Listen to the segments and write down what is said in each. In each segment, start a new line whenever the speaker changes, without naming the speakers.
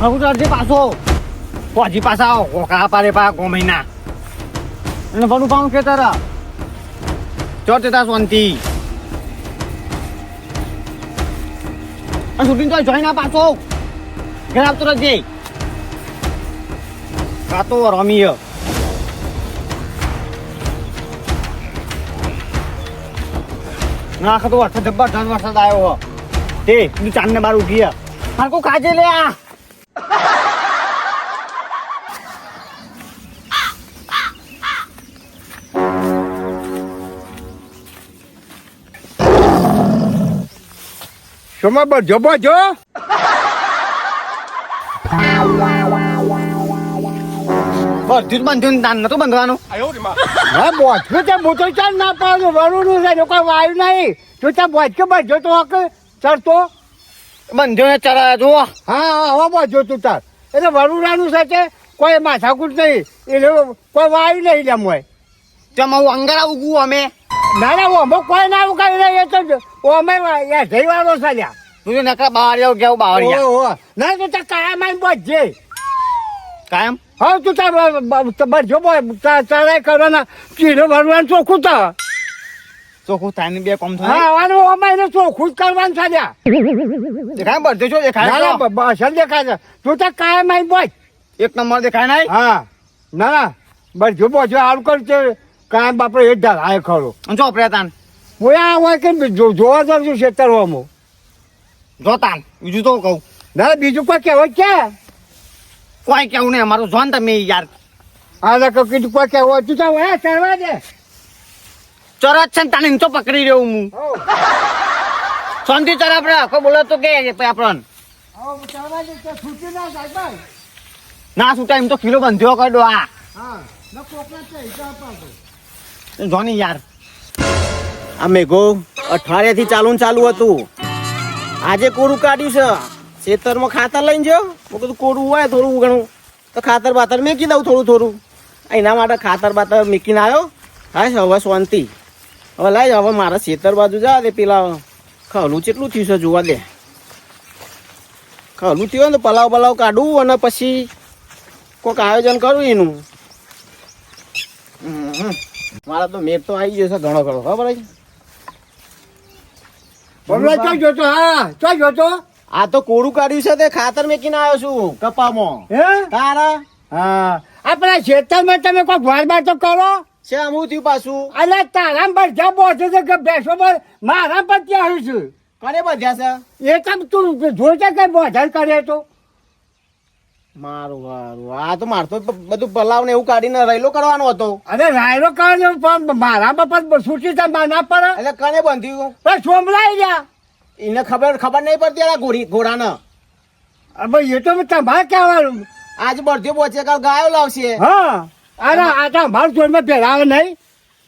હું તો પાછો. પછી પાછા ઓકા પારે પા ગો મહિના. અને ભણું પાઉં કે તારા? ચો તે તાર શાંતિ અને શૂટિંગ તો જોઈ ના પાછો. ઘર આવતો રહેજે કાતો રમીય નાખ તો વરસાદ જબરજસ્ત વરસાદ આવ્યો તે ચાંદ ને બાર ઉઠી હારકો કાજે લે આ.
શોમાં બધો બધો
બધું જ તાન નતું બંધવાનું?
હા બોચકો તે મોટો ચાલ ના પાડો વરુનું છે લોકો વાયુ નહીં. તું ત્યાં બોચકો બધો તો ચડતો?
બંધ્યો ચડાયા જુઓ.
હા હા હવે બધો તું તાર. એટલે વરુડાનું છે તે કોઈ માથાકૂટ નહીં. એટલે કોઈ વાયુ નહીં જેમ હોય.
તેમાં હું અંગારા ઉગવું અમે.
ના ના અમે કોઈ ના ઉકાળી રહી તો અમે જઈ વાળો છે
તું તો નકરા બહાર જાવ કેવું બહાર.
ના તું તાર કાયમ બચજે
કાયમ?
હા તું તાર બધો ચડાય કરવાના ચીડો ભરવાનું ચોખ્ખું તો
ચોખ્ખું થાય ને બે કોમ થાય.
આવાનું અમારે ચોખ્ખું જ કરવાનું છે
દેખાય બધું જો દેખાય
ના ના બસ દેખાય છે. તું તો કાયમ આવી બોજ
એક નંબર દેખાય નહીં?
હા. ના ના. બસ જો બસ આવું કર છે. કાયમ બાપરે એ ઢાલ આય ખરો.
જો પ્રેતાન. તાન
હું આ હોય કે જો- જોવા જાઉં છું ખેતરમાં
જોતાન. બીજું તો કહું.
ના ના, બીજું કોઈ કહેવાય કે
કોઈ કેવું નહીં અમારું જોન તમે યાર.
આ કીધું કોઈ કહેવાય તું તો હોય ચડવા દે.
ચરત છે ને તાને તો પકડી રહ્યો હું. શાંતિ ચર આપણે આખો બોલો તો કે આપણને.
ના જાય
છૂટા એમ તો કિલો બંધ્યો કરડો આ.
હા
જોની યાર.
આ મેઘો અઠવાડિયાથી ચાલુ ને ચાલુ હતું. આજે કોરું કાઢ્યું છે? ખેતરમાં ખાતર લઈને જો. મેં કીધું કોરું હોય થોડું ઘણું. તો ખાતર બાતર મેકી દઉં થોડું થોડું એના માટે ખાતર બાતર મેકીને આવ્યો. હા હવે શાંતિ. હવે લાઈ હવે મારા ખેતર બાજુ જા દે પેલા. ખલું કેટલું થયું છે જોવા દે. ખલું થયું ને પલાવ પલાવ કાઢવું અને પછી કોઈક આયોજન કરવું એનું. મારા તો મેઘ તો આવી ગયો છે ઘણો ઘણો. ખબર છે
બબલા જોતો હા ચો જોતો
આ તો કોરું કાઢ્યું છે તે ખાતર મેકીને આવ્યો છું કપામાં.
હે?
તારા?
હા. આપણા ખેતરમાં તમે કોઈ વાર બાર તો કરો?
છે આમ થયું પાછું?
અલે તારા જ્યાં પહોંચે છે કે બેસો પર મારા પર ત્યાં છું?
કને બધ્યા છે?
એ તમ તું જોઈશે કઈ બોધન કરે તો
મારું વારું આ તો માર તો બધું પલાવ ને એવું કાઢીને રૈલો કરવાનો હતો.
અરે રાયરો કરે પણ મારા બાપા છૂટી થાય માના પર.
એટલે કને બંધ્યું?
પણ સોમલાઈ ગયા.
એને ખબર ખબર નહીં પડતી આ ઘોડી ઘોડાને.
હવે એ તો તમારે કહેવાનું.
આજ બળધ્યો પહોંચે કાલ ગાયો લાવશે.
હા. અરે આ તો અમારું જોડમાં ભેળાવે નહીં.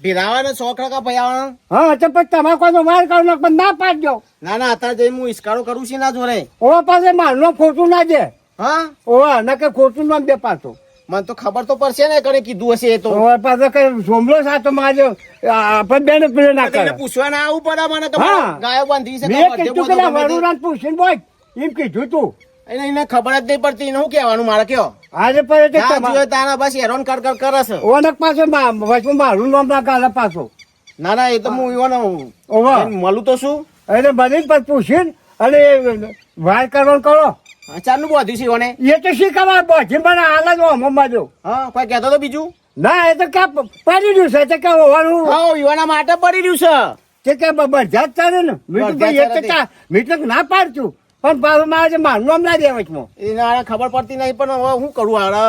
ભીરાવાને સો ટકા પૈયાવાનો
હા તો પછી તમારે કોઈ વાર કરવાનો પણ ના પાડજો.
ના ના અત્યારે જઈને હું ઇસ્કારો કરું છું ના જોડે.
ઓવા પાસે મારનો ખોટું ના દે.
હા?
ઓવા નકે ખોટું ના દે પાછું.
મને તો ખબર તો પડશે ને કરે કીધું હશે એ તો.
પાસે કઈ સોમલો સાતો મારજો આપણે બેન પેલે ના કરે
પૂછવા ના આવવું પડે મને તો. ગાયો બાંધી છે
મેં કીધું કે
ગમે
પૂછીને બોલ. એમ કીધું તું.
એને એને ખબર જ નહીં પડતી. એને શું કહેવાનું? મારે કયો?
આજે પડે એટલે
તારા બસ હેરોન કર કર કરે છે
ઓનક પાછો વચમાં મારું નામ ના કાલે પાછો.
ના ના એ તો હું એવાનો મળું તો શું?
એટલે બધી પછી પૂછીને અને વાર કરવાનું કરો.
ચાલુ બોધ્યું છે ઓને
એ તો શીખવા બોધી મને હાલ જ હોમો માર્યો
હા કોઈ કહેતો તો બીજું?
ના એ તો ક્યાં પડી રહ્યું છે તે ક્યાં હોવાનું?
હા યુવાના માટે પડી રહ્યું છે.
તે કે બધા જ ચાલે ને? મીઠું ના પાડતું. પણ પાછું મારે જે મારું નામ ના દે વચમાં
એને ખબર પડતી નહીં પણ હવે શું કરું હારે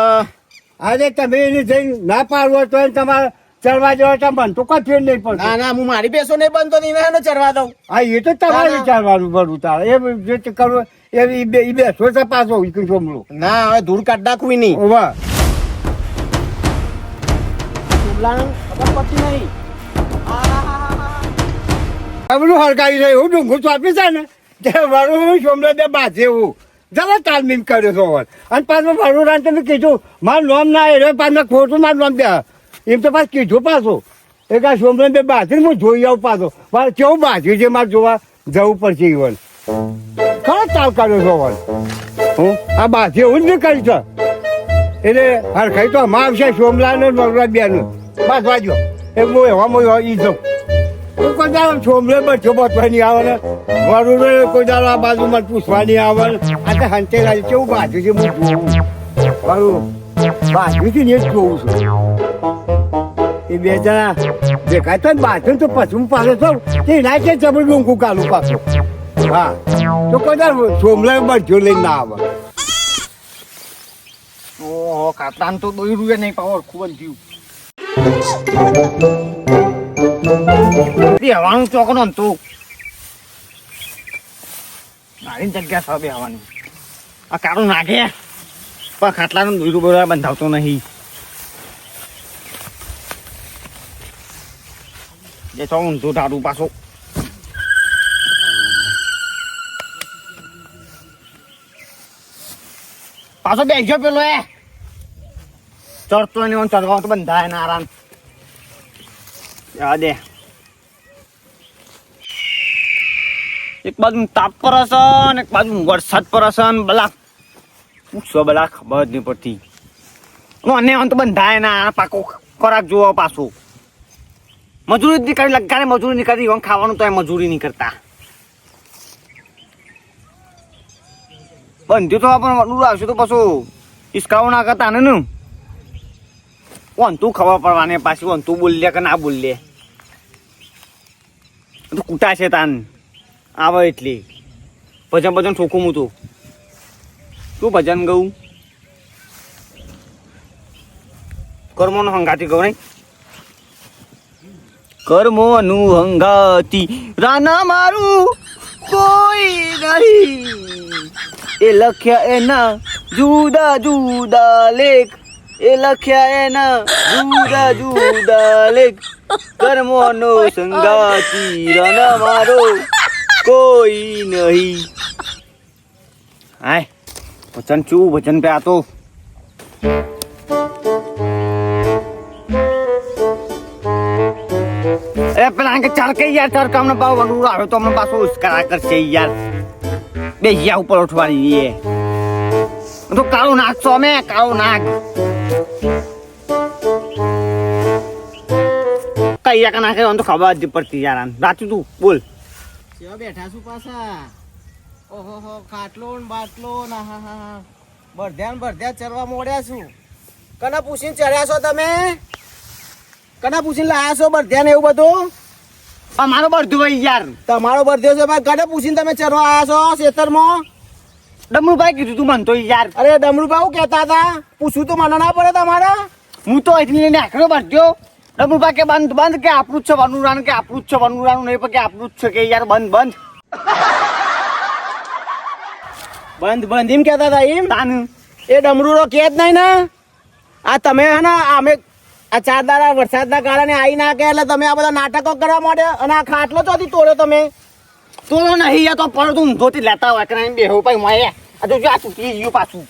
આજે તમે એની જઈને ના પાડવો તો તમારે ચડવા જવા તો મને તો કોઈ ફેર નહીં પડતો.
ના ના હું મારી બેસો નહીં બનતો નહીં એને ચડવા દઉં.
હા એ તો તમારે. વિચારવાનું બધું તારે. એ જે કરવું એ બે એ બેસો છે પાછો ઈ
ના હવે ધૂળ કાઢ નાખવી નહીં હોવા ખબર પડતી નહીં.
આ અમલું હરકાવી છે એવું ડુંગું ચોપી છે ને. વરું હું સોમલો બે બાજે એવું જરા તાલમીન કર્યો છો. અને પાછું વરું રાન કીધું, મારું નામ ના એ પાછું ખોટું મારું નામ દે. એમ તો પાછું કીધું પાછું. એ કા સોમલો બે બાજરી હું જોઈ આવું પાછો. મારે કેવું બાજરી છે? મારે જોવા જવું પડશે ઈવન ખરો તાલ કર્યો છો હું? આ એવું જ નહીં કરી છે એટલે હરખાઈ તો અમાર આવશે સોમલા ને નવરા બેન બસ વાજો એ હું એવા હું ઈ જાઉં. કોઈ દાડો સોમલે બચ્ચો બચવાની આવે ને કોઈ દાડો બાજુમાં પૂછવાની આવે ને આ કેવું બાજુ છે હું ને બે જણા દેખાય તો બાજુ તો પછી હું પાછો થઉં તે ના કે કાલું પાછું. હા, તો કોઈ દાડો સોમલે બચ્ચો લઈને ના આવે
ઓહો કાતરાન તો દોઈ નહીં પાવર ખૂબ જ બેહવાનું ચોકનો તું. મારી જગ્યા છે બેહવાની આ કાળું નાખે. પણ ખાટલાનું દોયરું બોલા બંધાવતો નહીં. જે તો ઊંધું ટાળું પાછું. પાછો બેસજો પેલો એ. ચડતો નહીં, ચડવા તો બંધાય ને આરામ. જવા એક બાજુ તાપ પર હશે ને એક બાજુ વરસાદ પર હશે ને બલા. પૂછો બલા? ખબર જ નહીં પડતી. અને અંત બંધાય ના પાકો ખોરાક જોવો પાછું. મજૂરી જ નહીં કરી, લગાડે મજૂરી નીકળી ખાવાનું તો એ મજૂરી નહીં કરતા. બંધ્યું તો આપણને આવશે તો પાછું. ઈસકાઓ ના કરતા ને. ને કોણ તું ખબર પડવાની પાછી કોણ તું બોલ લે કે ના બોલ લે તું કૂટા છે તાન આવે એટલી. ભજન ભજન ઠોકું હું તું તું ભજન ગયું? કર્મોનો હંગાતી ગયું નહીં? કર્મોનું હંગાતી. રાના મારું કોઈ નહીં. એ લખ્યા એના જુદા જુદા લેખ. એ લખ્યા એના જુદા જુદા લેખ. કર્મોનો સંગાતી રાના મારો કોઈ નહીં. હાય, વચન ચું વચન પે આતો અરે પેલા કે ચાલ કે યાર ચાર કામ પાવ વડું આવે તો અમને પાછો ઉસ્કરા કરશે યાર. બે યા ઉપર ઉઠવાની એ તો કાળું નાગ છો અમે કાળું નાગ કઈ એક નાખે તો ખબર જ પડતી યાર. રાતું તું બોલ.
કેવા બેઠા છું પાછા. ઓહો હો ખાટલો ને બાટલો ને હા હા બરધ્યાન બરધ્યા ચરવા મોડ્યા છું. કના પૂછીને ચડ્યા છો તમે? કના પૂછીને લાયા છો બરધ્યાન એવું બધું?
અમારો બરધું ભાઈ યાર.
તમારો બરધ્યો છે ભાઈ કને પૂછીને તમે ચરવા આવ્યા છો ખેતરમાં
ડમરુભાઈ કીધું તું મને તો યાર.
અરે ડમરૂભાઈ ભાવ કહેતા હતા? પૂછવું તો મને ના પડે તમારે?
હું તો અહીંથી લઈને આખરો બાંધ્યો ડમરુભાઈ કે બંધ બંધ કે આપણું જ છે વનુરાનું કે આપણું જ છે વનુરાનું નહીં પણ કે આપણું જ છે કે યાર બંધ બંધ.
બંધ બંધ એમ કહેતા હતા એમ?
તાન
એ ડમરૂ રો કે જ નહીં ને? આ તમે હે ને અમે આ ચાર દાડા વરસાદના કારણે આવી ના કે એટલે તમે આ બધા નાટકો કરવા માંડ્યા અને આ ખાટલો ચોથી તોડ્યો તમે.
તો નહીં યાર તો પડો તું ઊંધોથી લેતા હોય કે નહીં બેહો ભાઈ મારે આ તો જો આ તૂટી ગયું પાછું.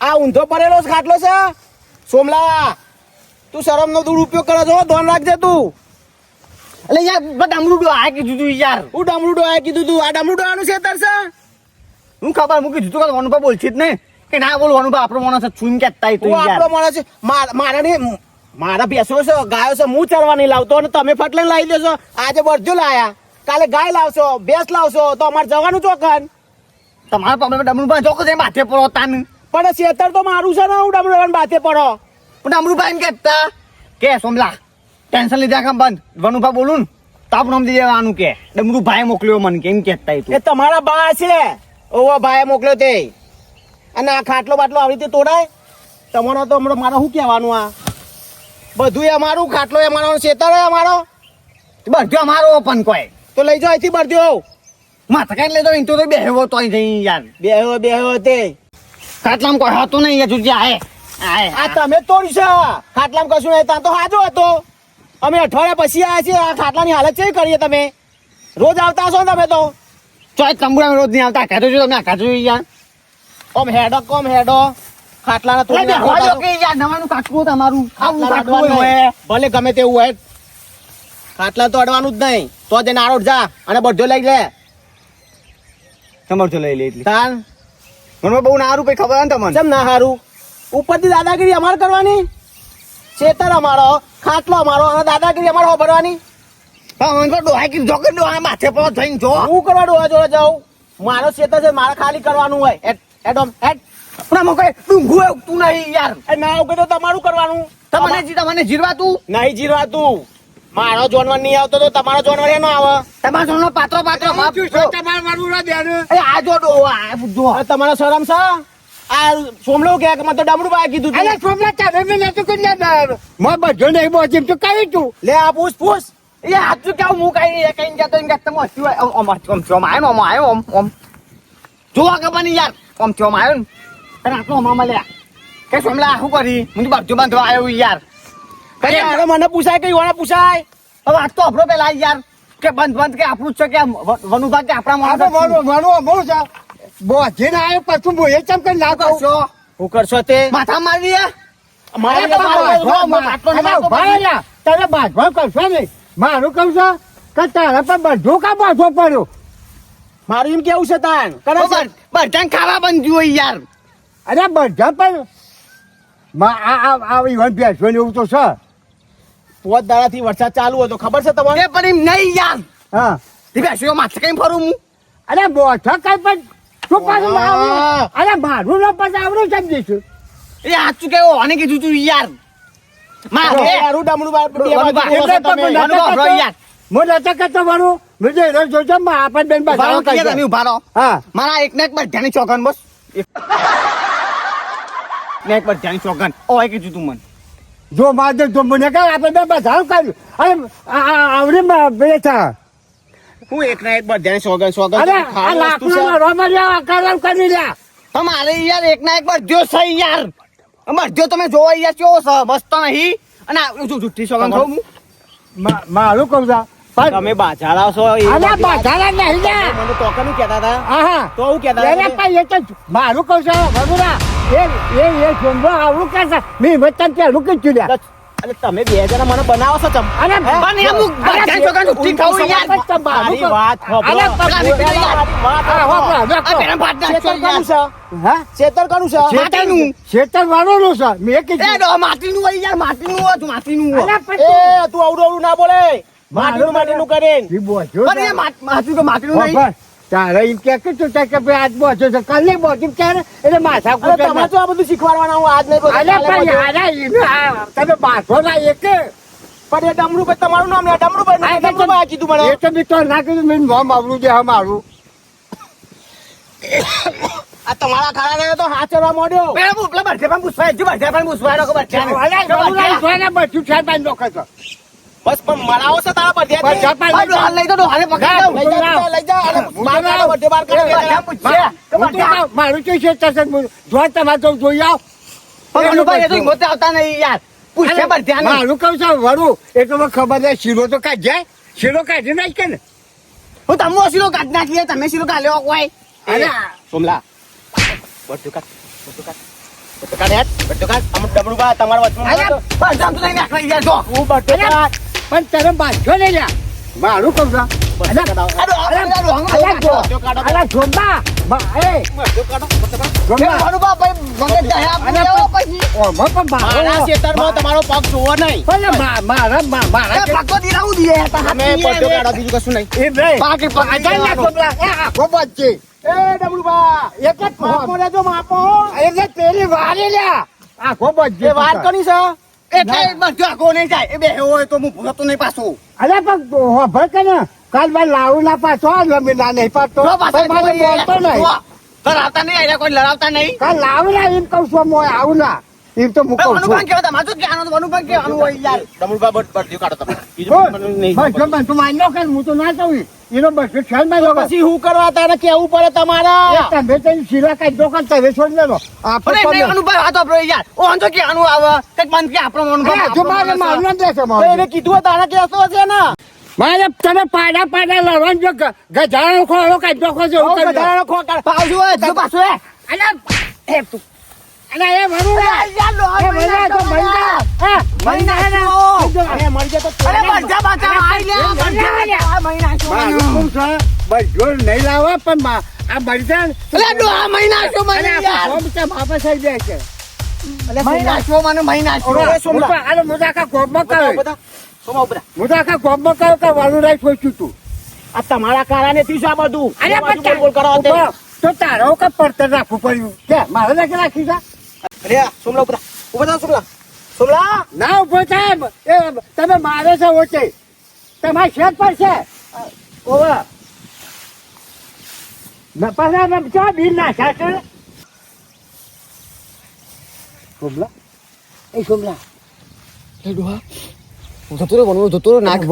આ ઊંધો પડેલો જ ખાટલો છે? સોમલા તું શરમનો દુરુપયોગ કરે છો ધ્યાન રાખજે તું.
એટલે યાર બધા ડમરું આ કીધું તું યાર.
હું ડમરૂ ડોયા કીધું તું? આ ડમરૂ છેતર છે?
હું ખબર હું કીધું તું કે વનુભા બોલછી જ નહીં. કે ના બોલ વનુભા આપણો માણસ છે છું કેતા તું
આપણો માણસ છે. મારા નહીં મારા ભેંસો છે ગાયો છે હું ચરવા નહીં લાવતો અને તમે ફટલે લાવી દેશો આજે બરજો લાયા. કાલે ગાય લાવશો ભેંસ લાવશો તો અમારે જવાનું ચોકન
તમારા પગલે ડમરુભાઈ ચોક્કસ એ માથે પડો તાન.
પણ છેતર તો મારું છે ને હું ડમરુભાઈ માથે પડો.
પણ ડમરુભાઈ એમ કહેતા કે સોમલા ટેન્શન લીધા કામ બંધ. વનુભા બોલું ને તાપ આપણું જવાનું કે. ડમરુભાઈ મોકલ્યો મને કેમ એમ કહેતા એ
તમારા બા છે. ઓવો ભાઈએ મોકલ્યો તે. અને આ ખાટલો બાટલો આવી રીતે તોડાય? તમારો તો હમણાં મારે શું કહેવાનું આ? બધું અમારું ખાટલો અમારો છેતર એ અમારો.
બધું અમારો પણ કોઈ.
તો લઈ જાઓ અહીંથી બરજો
માથા કઈ લેતો તો તો બેહવો તો જઈ યાર.
બેહો બેહો તે.
ખાટલામાં કોઈ હતું નહીં યાર જુજી આય. આય
આ તમે તોડી છે ખાટલામાં કશું નહીં ત્યાં તો હાજો હતો. અમે અઠવાડિયા પછી આવ્યા છીએ આ ખાટલાની હાલત કેવી કરીએ તમે? રોજ આવતા હશો ને તમે તો?
ચોય તંબુરા રોજ નહીં આવતા કાઢો છું તમે આ કાઢો યાર.
ઓમ હેડો કોમ હેડો. ખાટલાના
બેહવા યાર નવાનું કાટવું તમારું.
ભલે ગમે તેવું હોય ખાટલા તો અડવાનું જ નહીં. તો જ એને આરોટ જા અને બધો લઈ લે.
સમરજો લઈ લે એટલે.
તાર
મને બહુ ના હારું કઈ ખબર ને તમને?
કેમ ના હારું? ઉપરથી દાદાગીરી અમારે કરવાની? ચેતર અમારો ખાટલો અમારો અને દાદાગીરી અમારે ભરવાની
હા મને તો ડોહાઈ કીધું. જો કે ડોહા માથે પર થઈને જો.
હું કરવા ડોહા જોડે જાઉં? મારો ખેતર છે મારે ખાલી કરવાનું હોય. એડમ એટ
પણ આમાં કઈ ડુંગું ઉગતું નહીં યાર.
એ ના ઉગે તો તમારું કરવાનું.
તમને તમને જીરવાતું
નહીં જીરવા તું મારો જોનવર નહીં આવતો તો તમારો જોનવર એનો આવે
તમારો સોનો પાત્રો પાત્રો બાપ
શું છે તમારે મારું ના ધ્યાન
એ આ જો ડોહા જો
તમારો શરમ છે આ સોમલો કે મને તો ડમરું બાય કીધું.
અરે છોકરા તારે મેં નતું કરી મેં બધો નહીં પહોંચી તો કઈ તું
લે આ પૂછ પૂછ
એ આજુ કેવું હું કઈ કઈ જતો એમ કે તમે હસ્યું ઓમ ઓમ ચોમ આવ્યો ને ઓમ આવ્યો ઓમ ઓમ જોવા ખબર નહીં યાર ઓમ ચોમ આવ્યો ને તને આટલો કે સોમલા શું કરી મને બાજુ બાંધવા આવ્યો યાર
અરે હવે મને પૂછાય કે યોને પૂછાય?
હવે આ તો આપણો પેલા યાર કે બંધ બંધ કે આપણું જ છે કે વનુભા કે આપણા
આ તો
બહુ
મારું મારું અમુક છે. બોધીને આવ્યો પાછું બો એ ચમ કરી ના કહું?
કરશો?
હું કરશો તે?
માથા મારી દે ને
તારે બાજવા કરશો નહીં. મારું કહું છો કે તારે પણ બધું કા બાજવો પડ્યો.
મારું એમ કેવું છે તાન? કરે છે?
ખાવા બંધ હોય યાર.
અરે બધા પણ માં આ આ આ ઈવન બેસવો એવું તો છે.
પોત દાડાથી વરસાદ ચાલુ હતો ખબર છે તમારે
એ પણ એમ નહીં યાર.
હા.
તે બેસ્યો માથે કઈ ફરું હું?
અરે બોઠા કઈ પણ. શું પાછું અરે મારું ન પાછું આવડું સમજીશું
એ હાચું કેવું અને કીધું તું યાર. મારે
મારું બાર- બે બાજુ છો
યાર.
નતા કરતો મારું હેરો જોજો માં બેન
તમે
હા.
મારા એક ને એક બધાની ચોગન બસ. ને એક બધાની ઓ કીધું તું મને.
જો મારે જો મને કઈ આપણે બે બધાનું કર્યું. અરે આ- આ બેઠા
હું એક ના એક બધાને સોગન સોગન
અરે આ. લાકડું મારવા લ્યા કલમ કરી લ્યા
તમારે યાર એક ના એક બધ્યો છે યાર બધ્યો તમે જોવા યાર કેવો છે મસ્ત નહીં. અને આ જો જુઠ્ઠી સોગન ખાઉં હું.
મારું કહું છું
તમે બાજારા છો
અલા
બધી વાત-
નહીં લ્યા
મને તો કનું કહેતા હતા.
આહા
તો હું કહેતા હતા
મારું કહું છું ભગુરા આવડું કે છે? મેં વતન પેલું કીધું લ્યા
અરે તમે બે જણા મને બનાવો છો
અરે
પણ. યાર.
વાત.
અરે
વાત
આ હા? મેં
એ
કીધું
માટી નું હોય યાર હોય તું માટીનું હોય.
એ તું અવડું અવડું ના બોલે. કરીને
ઈ બોજો
પણ એ માટી માટીનું માટી નું નહીં
તારે એમ કે કે તું કે ભાઈ આજ બોજો છે કાલે બોજો ક્યારે એટલે માથા
અરે તમારે તો આ બધું શીખવાડવાના હું આજ નહીં બોલતો,
અરે પણ યાર આ તમે બાથો ના એક.
પણ એ ડમરુભાઈ તમારું નામ લે ડમરુભાઈ ડમરુભાઈ કીધું મને.
એ તો બી ના કીધું મેં નામ આવડું જે મારું.
આ તમારા ખાના તો હાચરવા મોડ્યો.
પેલા હું પેલા પણ પૂછવાય, જો બરધે પણ પૂછવાય, ખબર છે ને.
અરે
જો
ગૌરા
બરધે.
બસ પણ મરાવો છે તારા બધે
પણ જપાઈ
આ ડોહાને લઈ તો ડોહાને પકડી
લઈ જા લઈ જા અને મારા બધે બાર કરી
શું છે તસન જો તમારે તો જોઈ આવ.
પણ અનુભાઈ એ તો હિંમતે આવતા નહીં યાર. પૂછશે બરધ્યાને.
મારું કહું છું વરું એ તો મને ખબર છે શીરો તો કાઢ જાય શીરો કાઢી નાખ કે ને.
હું તમને શીરો કાઢી નાખીએ તમે શીરો કાઢ્યો કોઈ
અરે.
સોમલા. બધું કાઢ બધું કાઢ કાઢ અમુક તમારા વચમાં
અરે
બોલો તો.
નહીં નાખવા યાર જો
હું બધું કાઢ.
પણ તને બાંધ્યો ને લ્યા. મારું કહું છું.
નહીં. નહીં
એક જ પેલી વારી લ્યા. આખો
બધે વાત
તું
છે?
એટલે બધું આખો નહીં જાય. એ બે હોય તો હું ભૂલતો નહીં પાછું.
અરે પણ ભર કે ને કાલ બાર લાવું ના પાછો ના નહીં પાછો બોલતો નહીં.
લડાવતા નહીં કોઈ લડાવતા નહીં.
કાલ લાવું ના એમ કહું છું આવું ના એમ તો હું છું
અનુભવ કેવા તમારે શું કહેવાનું? અનુભવ કહેવાનું હોય યાર
ડમરુભા બધું કાઢો તમે બીજું. મને
જો બસ તું માની નો કર હું તો ના કહું એનો બસ ખ્યાલમાં
લો પછી હું કરવા તારે કેવું પડે તમારા
તમે તને શીલા કઈ દોકાન તમે છોડી દેલો આપણે
નહીં, અનુભવ હતો આપણો યાર ઓ આમ કે આનું આવે કંઈક મન કે આપણો અનુભવ
જો મારે મારું. નામ દેશે
તો
મારું.
એને કીધું તારા તારે છે હશે ને
મારે તમે પાડા પાડા લડવાનું જો ગ- ખો ખોળો કાઢી કરી દો.
વધારાનો ખોટ કાઢ.
હજુ પાછું હોય.
અલા, એ તું અલા, એ વરુડા. એ તો. હા, ને.
અરે તો
અરે આઈ લે
બસ જોર નહીં પણ આ
ડો આ યાર
ફોર્મ વાપસ આવી જાય છે.
મને
અરે, સોમલા.
અરે,
સોમા
કે વરુડાએ સોચ્યું તું.
આ તમારા કારણે થયું આ બધું.
અરે, પણ
બોલ કરો
તો તારો કે પડતર રાખવું પડ્યું? કે મારે રાખી જા
અરે સોમલા ઉભરા ઊભા થાઓ સોમલા. સોમલા?
ના ઊભો સાહેબ એ તમે મારે છે ઓછે તમારે શેત પર છે. ઓવે. ન પાછા ચા બિલ નાખ્યા છે સોમલા? એ સોમલા.
એ ડોહા. જતો જતો રહ્યો નાક.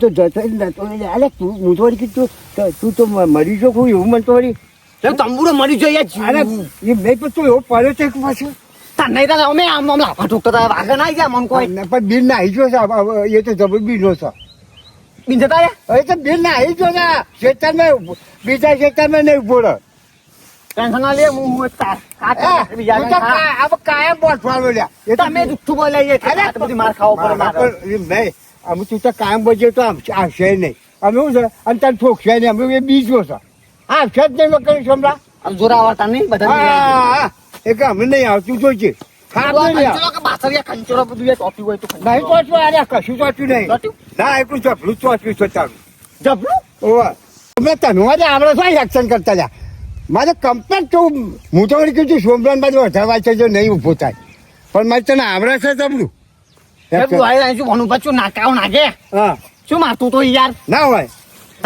તો જતો જ નતો. તું હું તો કીધું તું તું તો મરી જો કોઈ એવું મને તો વળી
તંબુરો મરી જોઈએ
અરે એ મેં પણ તું એવો પડ્યો છે કે પાછું?
તને તો અમે આમ આમ લાફા ઠોકતા હતા. વાગે ના આવી ગયા મન કોઈ?
ને પણ બિલ નાહી જો છે. હવે- હવે એ તો જબર બિલો છે.
બિન જતા રે
હવે તો બિલ નાહી જો ને ખેતરમાં બીજા ખેતરમાં નહીં ઊભો રહે
ટેન્શન ના લે હું હું
એ, કાયમ બોલવાનું લ્યા. એ તો
તમે જુઠ્ઠું
અરે,
છે બધી માર ખાવો પડે મારે
નહીં. અમે તું તો કાયમ બોલજે તો આમ આવશે નહીં. અમે શું છે? અને તને ઠોકશે નહીં. અમે એ બીજો છે. આવશે જ નહીં કરી સમરા
આમ જોરા આવતા નહીં બધા
એક અમને અમે નહીં આવતું? ના ચોચ્યું છે મારે કમ્પ્લેટ તો હું તો કીધું કીધું સોમરાન બાજુ વધારવા છે જો નહીં ઊભો થાય. પણ મારે તને આવડે છે તમનું
શું નાગે
હા.
શું મારતું તો યાર?
ના હોય.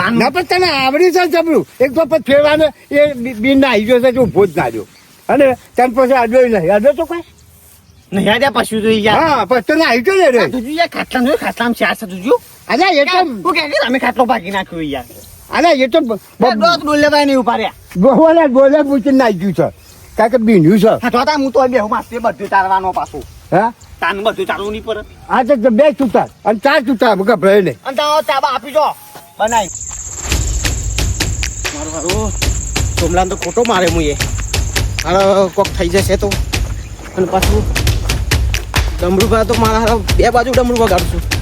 તાન.
ના પણ તને આવડી છે જબરું. એક તો પછી ફેરવાને એ બિન ના આવી ગયો છે જ ના રહ્યો. અને તને પછી અડ્યો નહીં. અડ્યો તો કઈ?
નહીં યાર પશુ તો
હા પછી તને આવી ગયો ને રે.
યાર ખાટલા
એ તો
કે અમે ખાટલો ભાગી નાખ્યો યાર.
અરે એ તો બ- બ-
દોત બોલ લેવાય નહીં ઉપાડ્યા
બોલે બોલે પૂછી નાખ્યું છે. કારણ કે બીન્યું છે.
તો હું તો બે માસ બધું તારવાનો પાછું.
હા?
તાન બધું તારવું નહીં પડે.
આ તો બે ચૂતા અને ચાર ચૂતા ગભરાય નહીં.
અને તો ચાબા આપી જો બનાવી
મારું સારું સોમલાને તો ખોટો મારે હું એ. હારો કોક થઈ જશે તો. અને પાછું ડમરૂ તો મારા બે બાજુ ડમરૂ વગાડશું